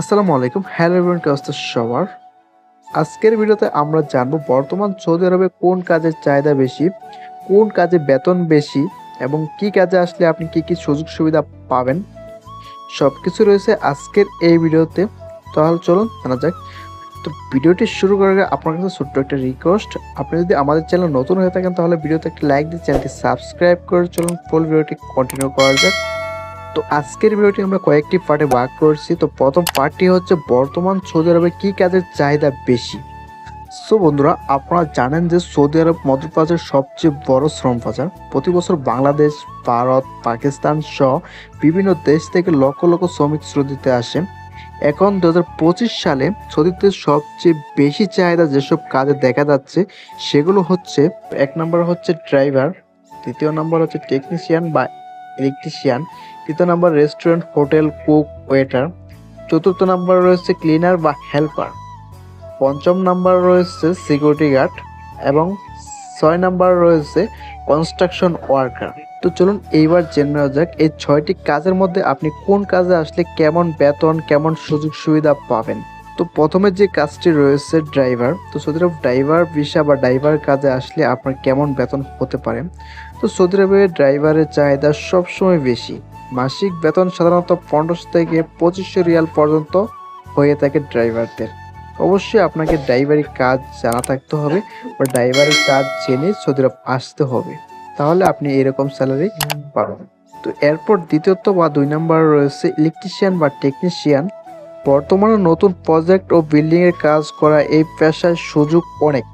আসসালামু আলাইকুম। Hello everyone caste সবার? আজকের ভিডিওতে আমরা জানব বর্তমান সৌদি আরবে কোন কাজের চাহিদা বেশি, কোন কাজে বেতন বেশি, এবং কি কাজে আসলে আপনি কি কি সুযোগ সুবিধা পাবেন। সব কিছু রয়েছে আজকের এই ভিডিওতে। তাহলে চলুন জানা যাক। তো ভিডিওটি শুরু করার আগে আপনার কাছে ছোট্ট একটা রিকোয়েস্ট আপনি যদি আমাদের চ্যানেল নতুন হয়ে থাকেন, তাহলে ভিডিওতে একটা লাইক দিয়ে চ্যানেলটি সাবস্ক্রাইব করে চলুন ফুল ভিডিওটি কন্টিনিউ করা যাক। তো আজকের ভিডিওটি আমরা কয়েকটি পার্টে ভাগ করছি। তো প্রথম পার্টটি হচ্ছে বর্তমান সৌদি আরবে কি কাজের চাহিদা বেশি? সো বন্ধুরা, আপনারা জানেন যে সৌদি আরব মধ্যপ্রাচ্যের সবচেয়ে বড় শ্রম বাজার। প্রতি বছর বাংলাদেশ, ভারত, পাকিস্তান সহ বিভিন্ন দেশ থেকে লক্ষ লক্ষ শ্রমিক সৌদিতে আসে। এখন দু হাজার পঁচিশ সালে সৌদিতে সবচেয়ে বেশি চাহিদা যেসব কাজে দেখা যাচ্ছে, সেগুলো হচ্ছে, এক নম্বর হচ্ছে ড্রাইভার দ্বিতীয় নম্বর হচ্ছে টেকনিশিয়ান বা ইলেকট্রিশিয়ান তৃতীয় number restaurant hotel cook waiter চতুর্থ নাম্বার রয়েছে ক্লিনার বা হেল্পার পঞ্চম নাম্বার রয়েছে সিকিউরিটি গার্ড এবং ছয় নাম্বার রয়েছে কনস্ট্রাকশন ওয়ার্কার তো চলুন এইবার জেনে নেওয়া যাক এই ছয়টি কাজের মধ্যে আপনি কোন কাজে আসলে কেমন বেতন, কেমন সুযোগ সুবিধা পাবেন। তো প্রথমে যে কাজটি রয়েছে ড্রাইভার তো সৌদি আরব ড্রাইভার ভিসা বা ড্রাইভার কাজে আসলে আপনার কেমন বেতন হতে পারে? তো সৌদি আরবে ড্রাইভারের চাহিদা সবসময় বেশি। মাসিক বেতন সাধারণত পনেরোশো থেকে পঁচিশশো রিয়াল পর্যন্ত হয়ে থাকে ড্রাইভারদের অবশ্যই আপনাকে ড্রাইভারি কাজ জানা থাকতে হবে বা ড্রাইভারি কাজ জেনে সৌদি আরব আসতে হবে। তাহলে আপনি এরকম স্যালারি পাবেন। তো এরপর দ্বিতীয়ত বা দুই নম্বর রয়েছে ইলেকট্রিশিয়ান বা টেকনিশিয়ান বর্তমানে নতুন প্রজেক্ট ও বিল্ডিং এর কাজ করা এই পেশায় সুযোগ অনেক।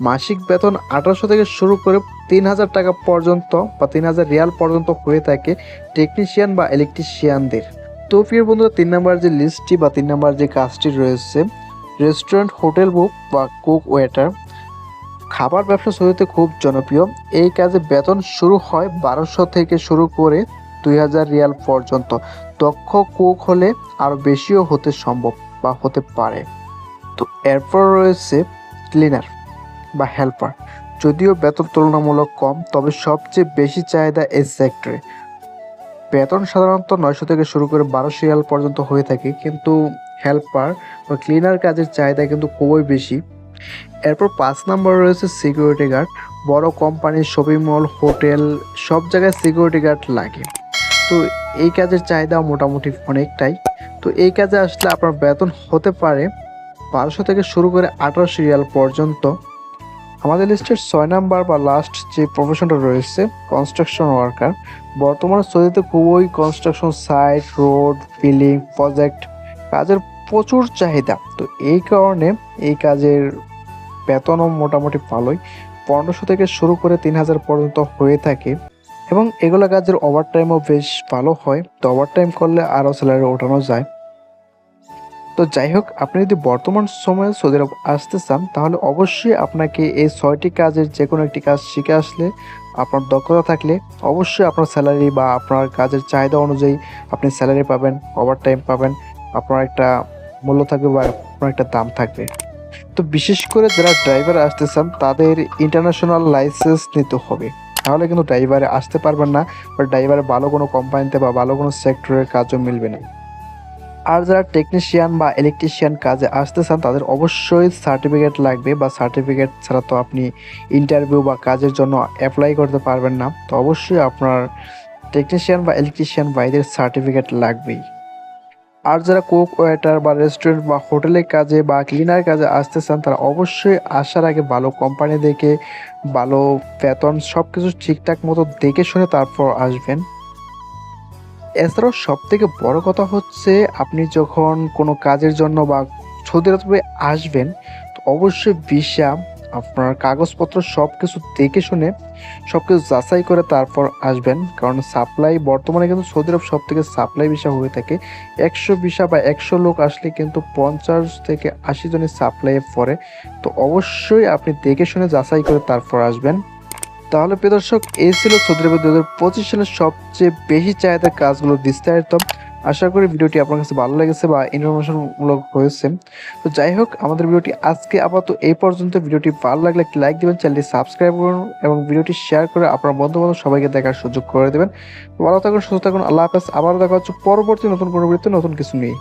মাসিক বেতন আঠারোশো থেকে শুরু করে তিন হাজার টাকা পর্যন্ত বা তিন হাজার রিয়াল পর্যন্ত হয়ে থাকে টেকনিশিয়ান বা ইলেকট্রিশিয়ানদের তো প্রিয় বন্ধুরা, তিন নম্বর যে লিস্টটি বা তিন নম্বর যে কাজটি রয়েছে রেস্টুরেন্ট হোটেল বুক বা কুক ওয়েটার খাবার ব্যবসা সৌদিতে খুব জনপ্রিয়। এই কাজে বেতন শুরু হয় বারোশো থেকে শুরু করে দুই হাজার রিয়াল পর্যন্ত। দক্ষ কুক হলে আরও বেশিও হতে সম্ভব বা হতে পারে। তো এরপর রয়েছে ক্লিনার বা হেল্পার। যদিও বেতন তুলনামূলক কম, তবে সবচেয়ে বেশি চাহিদা এই সেক্টরে। বেতন সাধারণত নয়শো থেকে শুরু করে বারোশো রিয়াল পর্যন্ত হয়ে থাকে, কিন্তু হেল্পার বা ক্লিনার কাজের চাহিদা কিন্তু খুবই বেশি। এরপর পাঁচ নম্বর রয়েছে সিকিউরিটি গার্ড। বড় কোম্পানি শপিং মল, হোটেল, সব জায়গায় সিকিউরিটি গার্ড লাগে। তো এই কাজের চাহিদা মোটামুটি অনেকটাই। তো এই কাজে আসলে আপনার বেতন হতে পারে বারোশো থেকে শুরু করে আঠারোশো রিয়াল পর্যন্ত। আমাদের লিস্টের ছয় নাম্বার বা লাস্ট যে প্রফেশনটা রয়েছে কনস্ট্রাকশন ওয়ার্কার বর্তমানে সৌদিতে খুবই construction site road building project কাজের প্রচুর চাহিদা। তো এই কারণে এই কাজের বেতনও মোটামুটি ভালোই। পনেরোশো থেকে শুরু করে তিন হাজার পর্যন্ত হয়ে থাকে। এবং এগুলো কাজের ওভার টাইমও বেশ ভালো হয়, তো ওভার টাইম করলে আরও স্যালারি ওঠানো যায়। তো যাই হোক, আপনি যদি বর্তমান সময়ে সৌদি আরব আসতে চান, তাহলে অবশ্যই আপনাকে এই ছয়টি কাজের যে কোনো একটি কাজ শিখে আসলে আপনার দক্ষতা থাকলে অবশ্যই আপনার স্যালারি বা আপনার কাজের চাহিদা অনুযায়ী আপনি স্যালারি পাবেন ওভার টাইম পাবেন, আপনার একটা মূল্য থাকবে বা আপনার একটা দাম থাকবে। তো বিশেষ করে যারা ড্রাইভার আসতে চান, তাদের ইন্টারন্যাশনাল লাইসেন্স নিতে হবে। তাহলে কিন্তু ড্রাইভারে আসতে পারবেন না, বা ড্রাইভারে ভালো কোনো কোম্পানিতে বা ভালো কোনো সেক্টরের কাজও মিলবে না। আর যারা টেকনিশিয়ান বা ইলেকট্রিশিয়ান কাজে আসতে চান, তাদের অবশ্যই সার্টিফিকেট লাগবে, বা সার্টিফিকেট ছাড়া তো আপনি ইন্টারভিউ বা কাজের জন্য অ্যাপ্লাই করতে পারবেন না। তো অবশ্যই আপনার টেকনিশিয়ান বা ইলেকট্রিশিয়ান ভাইদের সার্টিফিকেট লাগবেই। আর যারা কুক, ওয়েটার বা রেস্টুরেন্ট বা হোটেলের কাজে বা ক্লিনার কাজে আসতে চান, তারা অবশ্যই আসার আগে ভালো কোম্পানি দেখে, ভালো বেতন সব কিছু ঠিকঠাক মতো দেখে শুনে তারপর আসবেন। এছাড়াও সব থেকে বড় কথা হচ্ছে, আপনি যখন কোনো কাজের জন্য বা সৌদি আরবে আসবেন, তো অবশ্যই ভিসা আপনার কাগজপত্র সব কিছু দেখে শুনে সব কিছু যাচাই করে তারপর আসবেন। কারণ সাপ্লাই বর্তমানে কিন্তু সৌদি আরব সব থেকে সাপ্লাই ভিসা হয়ে থাকে। একশো ভিসা বা একশো লোক আসলে কিন্তু পঞ্চাশ থেকে আশি জনের সাপ্লাই পড়ে। তো অবশ্যই আপনি দেখে শুনে যাচাই করে তারপর আসবেন। তাহলে প্রিয় দর্শক, এই ছিল সৌদি আরবের দু হাজার পঁচিশ সালের সবচেয়ে বেশি চাহিদার কাজগুলো বিস্তারিত। আশা করি ভিডিওটি আপনার কাছে ভালো লেগেছে বা ইনফরমেশনমূলক হয়েছে। তো যাই হোক, আমাদের ভিডিওটি আজকে আপাতত এই পর্যন্ত। ভিডিওটি ভালো লাগলে একটি লাইক দেবেন, চ্যানেলটি সাবস্ক্রাইব করুন এবং ভিডিওটি শেয়ার করে আপনার বন্ধু বান্ধব সবাইকে দেখার সুযোগ করে দেবেন। ভালো থাকুন, সুস্থ থাকুন, আল্লাহ হাফেজ। আবারও দেখা হচ্ছে পরবর্তী নতুন কোনো ভিডিওতে নতুন কিছু নিয়ে।